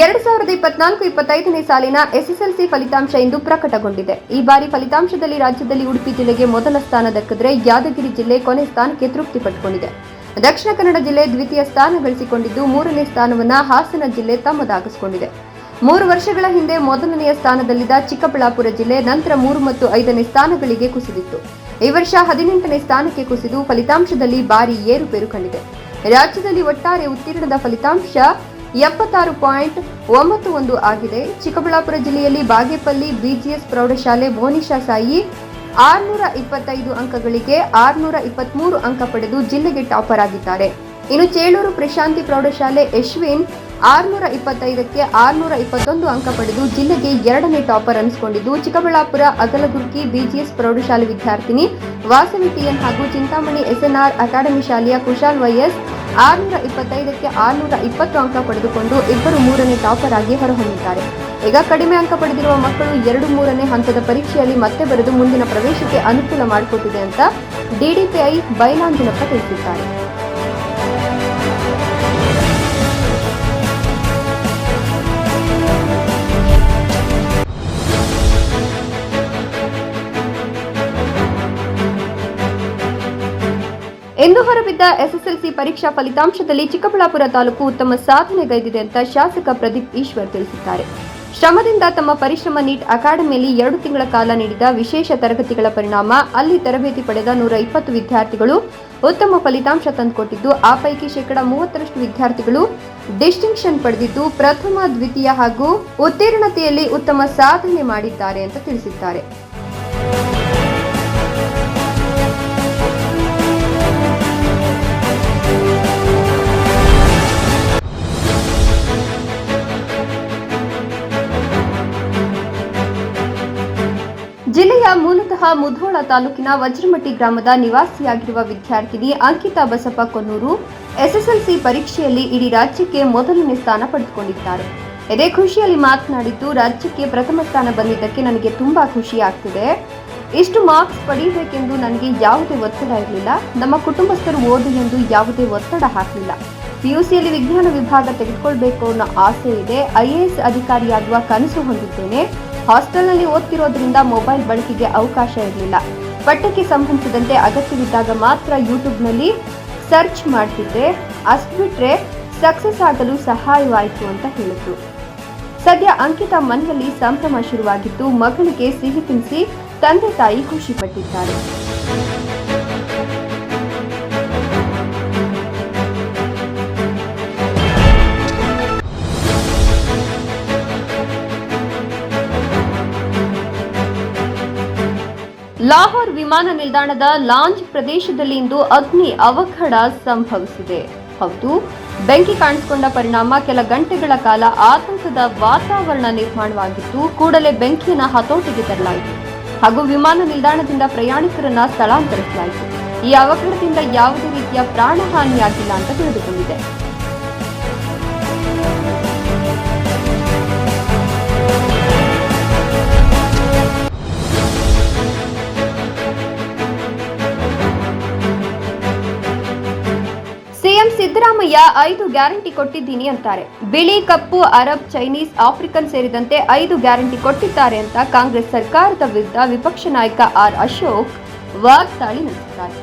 ಎರಡು ಸಾವಿರದ ಇಪ್ಪತ್ನಾಲ್ಕು ಇಪ್ಪತ್ತೈದನೇ ಸಾಲಿನ ಎಸ್ಎಸ್ಎಲ್ಸಿ ಫಲಿತಾಂಶ ಇಂದು ಪ್ರಕಟಗೊಂಡಿದೆ. ಈ ಬಾರಿ ಫಲಿತಾಂಶದಲ್ಲಿ ರಾಜ್ಯದಲ್ಲಿ ಉಡುಪಿ ಜಿಲ್ಲೆಗೆ ಮೊದಲ ಸ್ಥಾನ ದಕ್ಕಿದ್ರೆ ಯಾದಗಿರಿ ಜಿಲ್ಲೆ ಕೊನೆ ಸ್ಥಾನಕ್ಕೆ ತೃಪ್ತಿ ಪಟ್ಟುಕೊಂಡಿದೆ ದಕ್ಷಿಣ ಕನ್ನಡ ಜಿಲ್ಲೆ ದ್ವಿತೀಯ ಸ್ಥಾನ ಗಳಿಸಿಕೊಂಡಿದ್ದು ಮೂರನೇ ಸ್ಥಾನವನ್ನ ಹಾಸನ ಜಿಲ್ಲೆ ತಮ್ಮದಾಗಿಸಿಕೊಂಡಿದೆ. ಮೂರು ವರ್ಷಗಳ ಹಿಂದೆ ಮೊದಲನೆಯ ಸ್ಥಾನದಲ್ಲಿದ್ದ ಚಿಕ್ಕಬಳ್ಳಾಪುರ ಜಿಲ್ಲೆ ನಂತರ ಮೂರು ಮತ್ತು ಐದನೇ ಸ್ಥಾನಗಳಿಗೆ ಕುಸಿದಿತ್ತು. ಈ ವರ್ಷ ಹದಿನೆಂಟನೇ ಸ್ಥಾನಕ್ಕೆ ಕುಸಿದು ಫಲಿತಾಂಶದಲ್ಲಿ ಭಾರಿ ಏರುಪೇರು ಕಂಡಿದೆ. ರಾಜ್ಯದಲ್ಲಿ ಒಟ್ಟಾರೆ ಉತ್ತೀರ್ಣದ ಫಲಿತಾಂಶ ಎಪ್ಪತ್ತಾರು ಪಾಯಿಂಟ್ ಒಂಬತ್ತು ಒಂದು ಆಗಿದೆ. ಚಿಕ್ಕಬಳ್ಳಾಪುರ ಜಿಲ್ಲೆಯಲ್ಲಿ ಬಾಗೇಪಲ್ಲಿ ಬಿಜಿಎಸ್ ಪ್ರೌಢಶಾಲೆ ಮೋನಿಶಾ ಸಾಯಿ ಆರ್ನೂರ ಇಪ್ಪತ್ತೈದು ಅಂಕಗಳಿಗೆ ಆರ್ನೂರ ಇಪ್ಪತ್ಮೂರು ಅಂಕ ಪಡೆದು ಜಿಲ್ಲೆಗೆ ಟಾಪರ್ ಆಗಿದ್ದಾರೆ. ಇನ್ನು ಚೇಳೂರು ಪ್ರಶಾಂತಿ ಪ್ರೌಢಶಾಲೆ ಯಶ್ವಿನ್ ಆರ್ನೂರ ಇಪ್ಪತ್ತೈದಕ್ಕೆ ಆರ್ನೂರ ಇಪ್ಪತ್ತೊಂದು ಅಂಕ ಪಡೆದು ಜಿಲ್ಲೆಗೆ ಎರಡನೇ ಟಾಪರ್ ಅನಿಸಿಕೊಂಡಿದ್ದು, ಚಿಕ್ಕಬಳ್ಳಾಪುರ, ಅಗಲಗುರ್ಕಿ, ಬಿಜಿಎಸ್ ಪ್ರೌಢಶಾಲೆ ವಿದ್ಯಾರ್ಥಿನಿ ವಾಸವಿ ಟಿಎನ್ ಹಾಗೂ ಚಿಂತಾಮಣಿ ಎಸ್ಎನ್ಆರ್ ಅಕಾಡೆಮಿ ಶಾಲೆಯ ಕುಶಾಲ್ ವೈಎಸ್ ಆರ್ನೂರ ಇಪ್ಪತ್ತೈದಕ್ಕೆ ಆರುನೂರ ಇಪ್ಪತ್ತು ಅಂಕ ಪಡೆದುಕೊಂಡು ಇಬ್ಬರು ಮೂರನೇ ಟಾಪರ್ ಆಗಿ ಹೊರಹೊಮ್ಮಿದ್ದಾರೆ. ಈಗ ಕಡಿಮೆ ಅಂಕ ಪಡೆದಿರುವ ಮಕ್ಕಳು ಎರಡು ಮೂರನೇ ಹಂತದ ಪರೀಕ್ಷೆಯಲ್ಲಿ ಮತ್ತೆ ಬರೆದು ಮುಂದಿನ ಪ್ರವೇಶಕ್ಕೆ ಅನುಕೂಲ ಮಾಡಿಕೊಟ್ಟಿದೆ ಅಂತ ಡಿಡಿಪಿಐ ಬೈಲಾಂಜನಪ್ಪ ತಿಳಿಸಿದ್ದಾರೆ. ಎಂದು ಹೊರಬಿದ್ದ ಎಸ್ಎಸ್ಎಲ್ಸಿ ಪರೀಕ್ಷಾ ಫಲಿತಾಂಶದಲ್ಲಿ ಚಿಕ್ಕಬಳ್ಳಾಪುರ ತಾಲೂಕು ಉತ್ತಮ ಸಾಧನೆಗೈದಿದೆ ಅಂತ ಶಾಸಕ ಪ್ರದೀಪ್ ಈಶ್ವರ್ ತಿಳಿಸಿದ್ದಾರೆ. ಶ್ರಮದಿಂದ ತಮ್ಮ ಪರಿಶ್ರಮ ನೀಟ್ ಅಕಾಡೆಮಿಯಲ್ಲಿ ಎರಡು ತಿಂಗಳ ಕಾಲ ನೀಡಿದ ವಿಶೇಷ ತರಗತಿಗಳ ಪರಿಣಾಮ ಅಲ್ಲಿ ತರಬೇತಿ ಪಡೆದ ನೂರ ಇಪ್ಪತ್ತು ವಿದ್ಯಾರ್ಥಿಗಳು ಉತ್ತಮ ಫಲಿತಾಂಶ ತಂದುಕೊಟ್ಟಿದ್ದು, ಆ ಪೈಕಿ ಶೇಕಡ ಮೂವತ್ತರಷ್ಟು ವಿದ್ಯಾರ್ಥಿಗಳು ಡಿಸ್ಟಿಂಕ್ಷನ್ ಪಡೆದಿದ್ದು, ಪ್ರಥಮ, ದ್ವಿತೀಯ ಹಾಗೂ ಉತ್ತೀರ್ಣತೆಯಲ್ಲಿ ಉತ್ತಮ ಸಾಧನೆ ಮಾಡಿದ್ದಾರೆ ಅಂತ ತಿಳಿಸಿದ್ದಾರೆ. ಜಿಲ್ಲೆಯ ಮೂಲತಃ ಮುಧೋಳ ತಾಲೂಕಿನ ವಜ್ರಮಟ್ಟಿ ಗ್ರಾಮದ ನಿವಾಸಿಯಾಗಿರುವ ವಿದ್ಯಾರ್ಥಿನಿ ಅಂಕಿತಾ ಬಸಪ್ಪ ಕೊನ್ನೂರು, ಎಸ್ಎಸ್ಎಲ್ಸಿ ಪರೀಕ್ಷೆಯಲ್ಲಿ ಇಡೀ ರಾಜ್ಯಕ್ಕೆ ಮೊದಲನೇ ಸ್ಥಾನ ಪಡೆದುಕೊಂಡಿದ್ದಾರೆ. ಇದೇ ಖುಷಿಯಲ್ಲಿ ಮಾತನಾಡಿದ್ದು, ರಾಜ್ಯಕ್ಕೆ ಪ್ರಥಮ ಸ್ಥಾನ ಬಂದಿದ್ದಕ್ಕೆ ನನಗೆ ತುಂಬಾ ಖುಷಿ ಆಗ್ತಿದೆ. ಇಷ್ಟು ಮಾರ್ಕ್ಸ್ ಪಡೆಯಬೇಕೆಂದು ನನಗೆ ಯಾವುದೇ ಒತ್ತಡ ಇರಲಿಲ್ಲ. ನಮ್ಮ ಕುಟುಂಬಸ್ಥರು ಓದು ಎಂದು ಯಾವುದೇ ಒತ್ತಡ ಹಾಕಲಿಲ್ಲ. ಪಿಯುಸಿಯಲ್ಲಿ ವಿಜ್ಞಾನ ವಿಭಾಗ ತೆಗೆದುಕೊಳ್ಬೇಕು ಅನ್ನೋ ಆಸೆ ಇದೆ. ಐಎಎಸ್ ಅಧಿಕಾರಿಯಾಗುವ ಕನಸು ಹೊಂದಿದ್ದೇನೆ. ಹಾಸ್ಟೆಲ್ನಲ್ಲಿ ಓದ್ತಿರೋದ್ರಿಂದ ಮೊಬೈಲ್ ಬಳಕೆಗೆ ಅವಕಾಶ ಇರಲಿಲ್ಲ. ಪಠ್ಯಕ್ಕೆ ಸಂಬಂಧಿಸಿದಂತೆ ಅಗತ್ಯವಿದ್ದಾಗ ಮಾತ್ರ ಯೂಟ್ಯೂಬ್ನಲ್ಲಿ ಸರ್ಚ್ ಮಾಡ್ತಿದ್ದೆ ಅಷ್ಟು ಬಿಟ್ಟರೆ ಸಕ್ಸಸ್ ಆಗಲು ಸಹಾಯವಾಯಿತು ಅಂತ ಹೇಳಿದ್ರು. ಸದ್ಯ ಅಂಕಿತಾ ಮನೆಯಲ್ಲಿ ಸಂಭ್ರಮ ಶುರುವಾಗಿದ್ದು ಮಗಳಿಗೆ ಸಿಹಿ ತಿನ್ನಿಸಿ ತಂದೆ ತಾಯಿ ಖುಷಿ ಲಾಹೋರ್ ವಿಮಾನ ನಿಲ್ದಾಣದ ಲಾಂಜ್ ಪ್ರದೇಶದಲ್ಲಿ ಇಂದು ಅಗ್ನಿ ಅವಘಡ ಸಂಭವಿಸಿದೆ. ಹೌದು, ಬೆಂಕಿ ಕಾಣಿಸಿಕೊಂಡ ಪರಿಣಾಮ ಕೆಲ ಗಂಟೆಗಳ ಕಾಲ ಆತಂಕದ ವಾತಾವರಣ ನಿರ್ಮಾಣವಾಗಿದ್ದು, ಕೂಡಲೇ ಬೆಂಕಿಯನ್ನು ಹತೋಟಿಗೆ ತರಲಾಯಿತು. ಹಾಗೂ ವಿಮಾನ ನಿಲ್ದಾಣದಿಂದ ಪ್ರಯಾಣಿಕರನ್ನ ಸ್ಥಳಾಂತರಿಸಲಾಯಿತು. ಈ ಅವಘಡದಿಂದ ಯಾವುದೇ ರೀತಿಯ ಪ್ರಾಣಹಾನಿಯಾಗಿಲ್ಲ ಅಂತ ತಿಳಿದುಕೊಂಡಿದೆ. ಸಿದ್ದರಾಮಯ್ಯ ಐದು ಗ್ಯಾರಂಟಿ ಕೊಟ್ಟಿದ್ದೀನಿ ಅಂತಾರೆ. ಬಿಳಿ ಕಪ್ಪು, ಅರಬ್, ಚೈನೀಸ್, ಆಫ್ರಿಕನ್ ಸೇರಿದಂತೆ ಐದು ಗ್ಯಾರಂಟಿ ಕೊಟ್ಟಿದ್ದಾರೆ ಅಂತ ಕಾಂಗ್ರೆಸ್ ಸರ್ಕಾರದ ವಿರುದ್ಧ ವಿಪಕ್ಷ ನಾಯಕ ಆರ್ ಅಶೋಕ್ ವಾಗ್ದಾಳಿ ನಡೆಸಿದ್ದಾರೆ.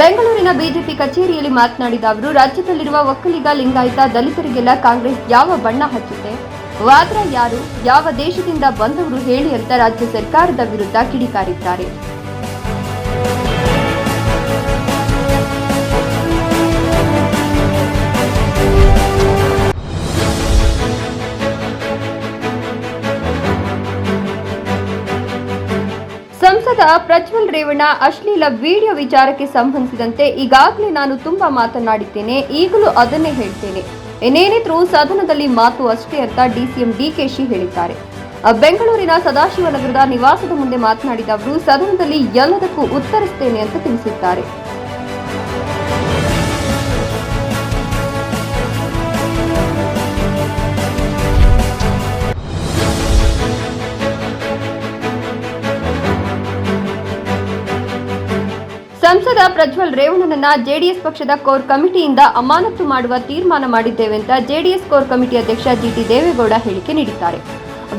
ಬೆಂಗಳೂರಿನ ಬಿಜೆಪಿ ಕಚೇರಿಯಲ್ಲಿ ಮಾತನಾಡಿದ ಅವರು, ರಾಜ್ಯದಲ್ಲಿರುವ ಒಕ್ಕಲಿಗ, ಲಿಂಗಾಯತ, ದಲಿತರಿಗೆಲ್ಲ ಕಾಂಗ್ರೆಸ್ ಯಾವ ಬಣ್ಣ ಹಚ್ಚುತ್ತೆ? ವಾದ್ರಾ ಯಾರು? ಯಾವ ದೇಶದಿಂದ ಬಂದವರು ಹೇಳಿ ಅಂತ ರಾಜ್ಯ ಸರ್ಕಾರದ ವಿರುದ್ಧ ಕಿಡಿಕಾರಿದ್ದಾರೆ. ಸಂಸದ ಪ್ರಜ್ವಲ್ ರೇವಣ್ಣ ಅಶ್ಲೀಲ ವಿಡಿಯೋ ವಿಚಾರಕ್ಕೆ ಸಂಬಂಧಿಸಿದಂತೆ ಈಗಾಗಲೇ ನಾನು ತುಂಬಾ ಮಾತನಾಡಿದ್ದೇನೆ. ಈಗಲೂ ಅದನ್ನೇ ಹೇಳ್ತೇನೆ. ಇನ್ನೇನಿದ್ರೂ ಸದನದಲ್ಲಿ ಮಾತು ಅಷ್ಟೇ ಅಂತ ಡಿಸಿಎಂ ಡಿಕೆಶಿ ಹೇಳಿದ್ದಾರೆ. ಬೆಂಗಳೂರಿನ ಸದಾಶಿವನಗರದ ನಿವಾಸದ ಮುಂದೆ ಮಾತನಾಡಿದ ಅವರು, ಸದನದಲ್ಲಿ ಎಲ್ಲದಕ್ಕೂ ಉತ್ತರಿಸುತ್ತೇನೆ ಅಂತ ತಿಳಿಸಿದ್ದಾರೆ. ಸಂಸದ ಪ್ರಜ್ವಲ್ ರೇವಣ್ಣನನ್ನ ಜೆಡಿಎಸ್ ಪಕ್ಷದ ಕೋರ್ ಕಮಿಟಿಯಿಂದ ಅಮಾನತು ಮಾಡುವ ತೀರ್ಮಾನ ಮಾಡಿದ್ದೇವೆ ಅಂತ ಜೆಡಿಎಸ್ ಕೋರ್ ಕಮಿಟಿ ಅಧ್ಯಕ್ಷ ಜಿಟಿ ದೇವೇಗೌಡ ಹೇಳಿಕೆ ನೀಡಿದ್ದಾರೆ.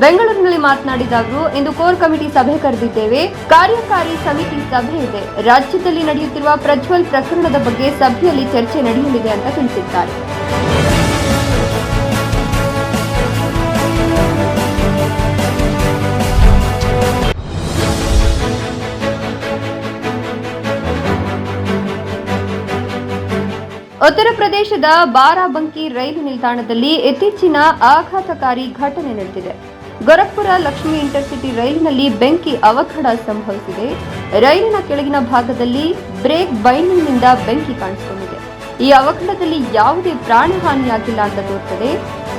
ಬೆಂಗಳೂರಿನಲ್ಲಿ ಮಾತನಾಡಿದ ಅವರು ಇಂದು ಕೋರ್ ಕಮಿಟಿ ಸಭೆ ಕರೆದಿದ್ದೇವೆ. ಕಾರ್ಯಕಾರಿ ಸಮಿತಿ ಸಭೆ ಇದೆ. ರಾಜ್ಯದಲ್ಲಿ ನಡೆಯುತ್ತಿರುವ ಪ್ರಜ್ವಲ್ ಪ್ರಕರಣದ ಬಗ್ಗೆ ಸಭೆಯಲ್ಲಿ ಚರ್ಚೆ ನಡೆಯಲಿದೆ ಅಂತ ತಿಳಿಸಿದ್ದಾರೆ. ಉತ್ತರ ಪ್ರದೇಶದ ಬಾರಾಬಂಕಿ ರೈಲು ನಿಲ್ದಾಣದಲ್ಲಿ ಇತ್ತೀಚಿನ ಆಘಾತಕಾರಿ ಘಟನೆ ನಡೆದಿದೆ. ಗೋರಖ್ಪುರ ಲಕ್ಷ್ಮಿ ಇಂಟರ್ಸಿಟಿ ರೈಲಿನಲ್ಲಿ ಬೆಂಕಿ ಅವಘಡ ಸಂಭವಿಸಿದೆ. ರೈಲಿನ ಕೆಳಗಿನ ಭಾಗದಲ್ಲಿ ಬ್ರೇಕ್ ಬೈಂಡಿಂಗ್ನಿಂದ ಬೆಂಕಿ ಕಾಣಿಸಿಕೊಂಡಿದೆ. ಈ ಅವಘಡದಲ್ಲಿ ಯಾವುದೇ ಪ್ರಾಣಹಾನಿಯಾಗಿಲ್ಲ ಅಂತ ತೋರುತ್ತದೆ.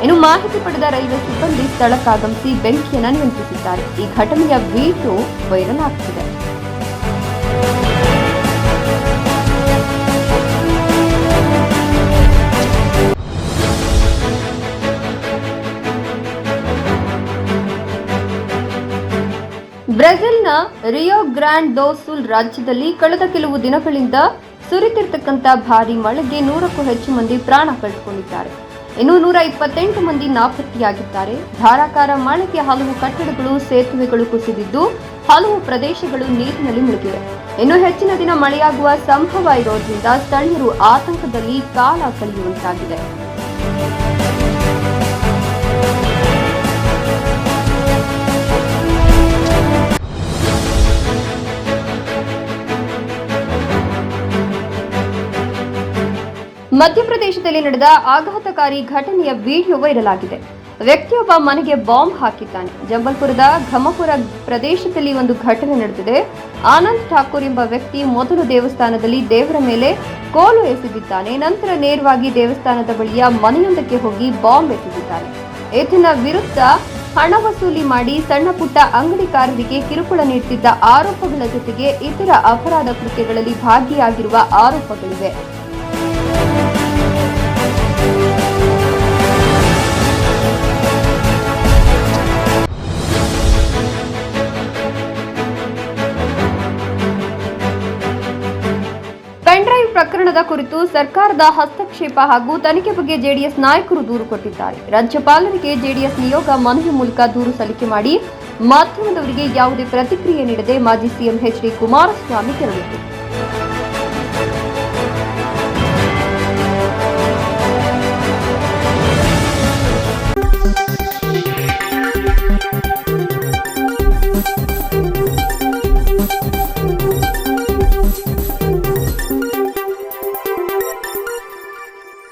ಇನ್ನು ಮಾಹಿತಿ ಪಡೆದ ರೈಲ್ವೆ ಸಿಬ್ಬಂದಿ ಸ್ಥಳಕ್ಕಾಗಮಿಸಿ ಬೆಂಕಿಯನ್ನು ನಿಯಂತ್ರಿಸಿದ್ದಾರೆ. ಈ ಘಟನೆಯ ವಿಡಿಯೋ ವೈರಲ್ ಆಗ್ತಿದೆ. ರಿಯೋ ಗ್ರ್ಯಾಂಡ್ ದೋಸುಲ್ ರಾಜ್ಯದಲ್ಲಿ ಕಳೆದ ಕೆಲವು ದಿನಗಳಿಂದ ಸುರಿತಿರ್ತಕ್ಕಂಥ ಭಾರಿ ಮಳೆಗೆ ನೂರಕ್ಕೂ ಹೆಚ್ಚು ಮಂದಿ ಪ್ರಾಣ ಕಳೆದುಕೊಂಡಿದ್ದಾರೆ. ಇನ್ನು ನೂರ ಇಪ್ಪತ್ತೆಂಟು ಮಂದಿ ನಾಪತ್ತೆಯಾಗಿದ್ದಾರೆ. ಧಾರಾಕಾರ ಮಳೆಗೆ ಹಲವು ಕಟ್ಟಡಗಳು, ಸೇತುವೆಗಳು ಕುಸಿದಿದ್ದು ಹಲವು ಪ್ರದೇಶಗಳು ನೀರಿನಲ್ಲಿ ಮುಳುಗಿವೆ. ಇನ್ನು ಹೆಚ್ಚಿನ ದಿನ ಮಳೆಯಾಗುವ ಸಂಭವ ಇರೋದ್ರಿಂದ ಸ್ಥಳೀಯರು ಆತಂಕದಲ್ಲಿ ಕಾಲ ಕಳೆಯುವಂತಾಗಿದೆ. ಮಧ್ಯಪ್ರದೇಶದಲ್ಲಿ ನಡೆದ ಆಘಾತಕಾರಿ ಘಟನೆಯ ವಿಡಿಯೋ ವೈರಲ್ ಆಗಿದೆ ವ್ಯಕ್ತಿಯೊಬ್ಬ ಮನೆಗೆ ಬಾಂಬ್ ಹಾಕಿದ್ದಾನೆ. ಜಂಬಲ್ಪುರದ ಘಮಪುರ ಪ್ರದೇಶದಲ್ಲಿ ಒಂದು ಘಟನೆ ನಡೆದಿದೆ. ಆನಂದ್ ಠಾಕೂರ್ ಎಂಬ ವ್ಯಕ್ತಿ ಮೊದಲು ದೇವಸ್ಥಾನದಲ್ಲಿ ದೇವರ ಮೇಲೆ ಕೋಲು ಎಸೆದಿದ್ದಾನೆ. ನಂತರ ನೇರವಾಗಿ ದೇವಸ್ಥಾನದ ಬಳಿಯ ಮನೆಯೊಂದಕ್ಕೆ ಹೋಗಿ ಬಾಂಬ್ ಎಸೆದಿದ್ದಾನೆ. ಈತನ ವಿರುದ್ಧ ಹಣ ವಸೂಲಿ ಮಾಡಿ ಸಣ್ಣ ಪುಟ್ಟ ಅಂಗಡಿಕಾರರಿಗೆ ಕಿರುಕುಳ ನೀಡುತ್ತಿದ್ದ ಆರೋಪಗಳ ಜೊತೆಗೆ ಇತರ ಅಪರಾಧ ಕೃತ್ಯಗಳಲ್ಲಿ ಭಾಗಿಯಾಗಿರುವ ಆರೋಪಗಳಿವೆ. ಕುರಿತು ಸರ್ಕಾರದ ಹಸ್ತಕ್ಷೇಪ ಹಾಗೂ ತನಿಖೆ ಬಗ್ಗೆ ಜೆಡಿಎಸ್ ನಾಯಕರು ದೂರು ಕೊಟ್ಟಿದ್ದಾರೆ. ರಾಜ್ಯಪಾಲರಿಗೆ ಜೆಡಿಎಸ್ ನಿಯೋಗ ಮನವಿ ಮೂಲಕ ದೂರು ಸಲ್ಲಿಕೆ ಮಾಡಿ ಮಾಧ್ಯಮದವರಿಗೆ ಯಾವುದೇ ಪ್ರತಿಕ್ರಿಯೆ ನೀಡದೆ ಮಾಜಿ ಸಿಎಂ ಎಚ್ ಡಿ ಕುಮಾರಸ್ವಾಮಿ ತೆರಳಿತು